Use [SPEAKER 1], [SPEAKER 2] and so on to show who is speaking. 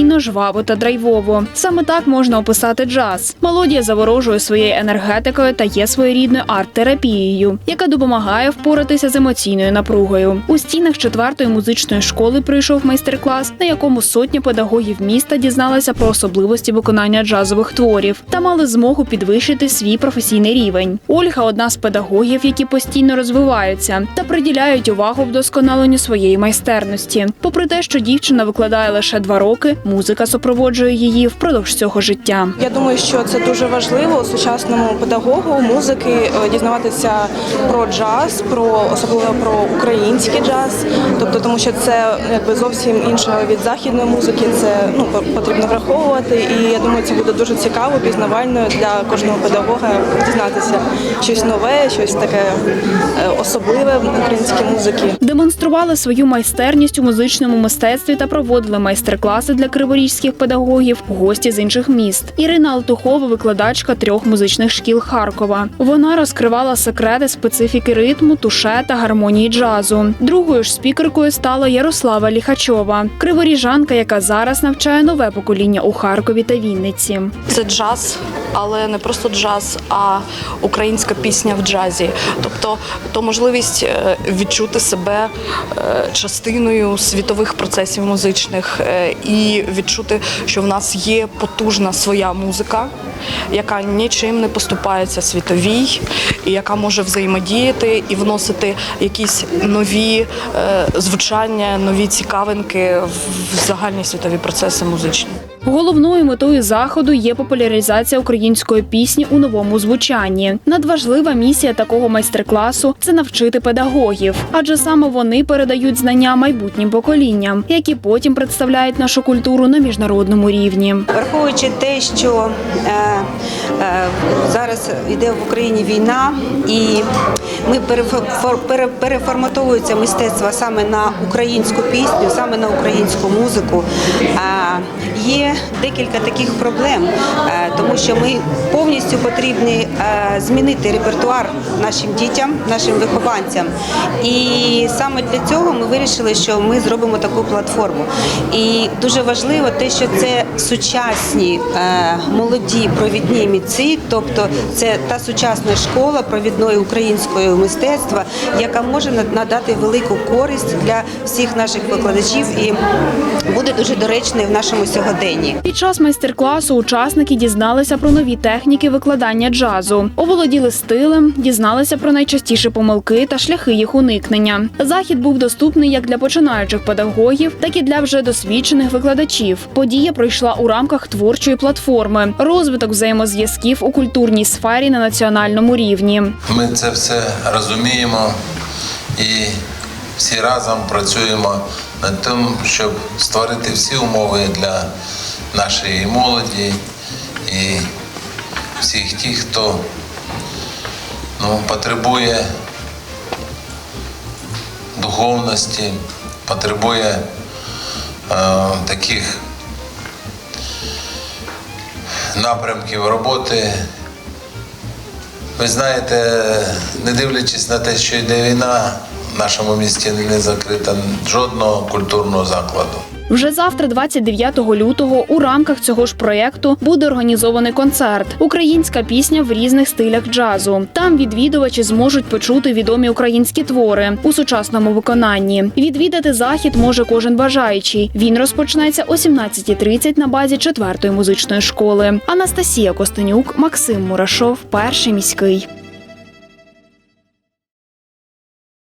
[SPEAKER 1] активно, жваво та драйвово. Саме так можна описати джаз. Мелодія заворожує своєю енергетикою та є своєрідною арт-терапією, яка допомагає впоратися з емоційною напругою. У стінах четвертої музичної школи прийшов майстер-клас, на якому сотні педагогів міста дізналися про особливості виконання джазових творів та мали змогу підвищити свій професійний рівень. Ольга одна з педагогів, які постійно розвиваються та приділяють увагу вдосконаленню своєї майстерності. Попри те, що дівчина викладає лише два роки, музика супроводжує її впродовж цього життя.
[SPEAKER 2] Я думаю, що це дуже важливо сучасному педагогу музики е, дізнаватися про джаз, про особливо про український джаз. Тобто, тому що це якби зовсім інше від західної музики. Це ну потрібно враховувати. І я думаю, це буде дуже цікаво, пізнавально для кожного педагога дізнатися щось нове, щось таке е, особливе в українській музики.
[SPEAKER 1] Демонстрували свою майстерність у музичному мистецтві та проводили майстер-класи для криворізьких педагогів, гості з інших міст. Ірина Алтухова, викладачка трьох музичних шкіл Харкова. Вона розкривала секрети специфіки ритму, туше та гармонії джазу. Другою ж спікеркою стала Ярослава Ліхачова, криворіжанка, яка зараз навчає нове покоління у Харкові та Вінниці.
[SPEAKER 3] Це джаз, але не просто джаз, а українська пісня в джазі. Тобто, то можливість е, відчути себе е, частиною світових процесів музичних е, відчути, що в нас є потужна своя музика, яка нічим не поступається світовій, і яка може взаємодіяти і вносити якісь нові е, звучання, нові цікавинки в загальні світові процеси музичні.
[SPEAKER 1] Головною метою заходу є популяризація української пісні у новому звучанні. Надважлива місія такого майстер-класу це навчити педагогів, адже саме вони передають знання майбутнім поколінням, які потім представляють нашу культуру на міжнародному рівні.
[SPEAKER 4] Враховуючи те, що е, зараз йде в Україні війна, і ми перефор- пере- переформатовується мистецтво саме на українську пісню, саме на українську музику. Е, є декілька таких проблем, е, тому що ми повністю потрібні е, змінити репертуар нашим дітям, нашим вихованцям. І саме для цього ми вирішили, що ми зробимо таку платформу. І дуже важливо те, що це сучасні е, молоді провідні митці, тобто це та сучасна школа провідної української мистецтва, яка може надати велику користь для всіх наших викладачів і буде дуже доречною в нашому сьогоденні.
[SPEAKER 1] Під час майстер-класу учасники дізналися про нові техніки викладання джазу, оволоділи стилем, дізналися про найчастіші помилки та шляхи їх уникнення. Захід був доступний як для починаючих педагогів, так і для вже досвідчених викладачів. Подія пройшла у рамках творчої платформи, розвиток взаємозв'язків у культурній сфері на національному рівні.
[SPEAKER 5] Ми це все розуміємо і всі разом працюємо над тим, щоб створити всі умови для нашої молоді і всіх тих, хто ну, потребує духовності, потребує е, таких напрямків роботи. Ви знаєте, не дивлячись на те, що йде війна, в нашому місті не закрита жодного культурного закладу.
[SPEAKER 1] Вже завтра, 29 лютого, у рамках цього ж проєкту буде організований концерт Українська пісня в різних стилях джазу. Там відвідувачі зможуть почути відомі українські твори у сучасному виконанні. Відвідати захід може кожен бажаючий. Він розпочнеться о 17.30 на базі 4-ї музичної школи. Анастасія Костенюк, Максим Мурашов, перший міський.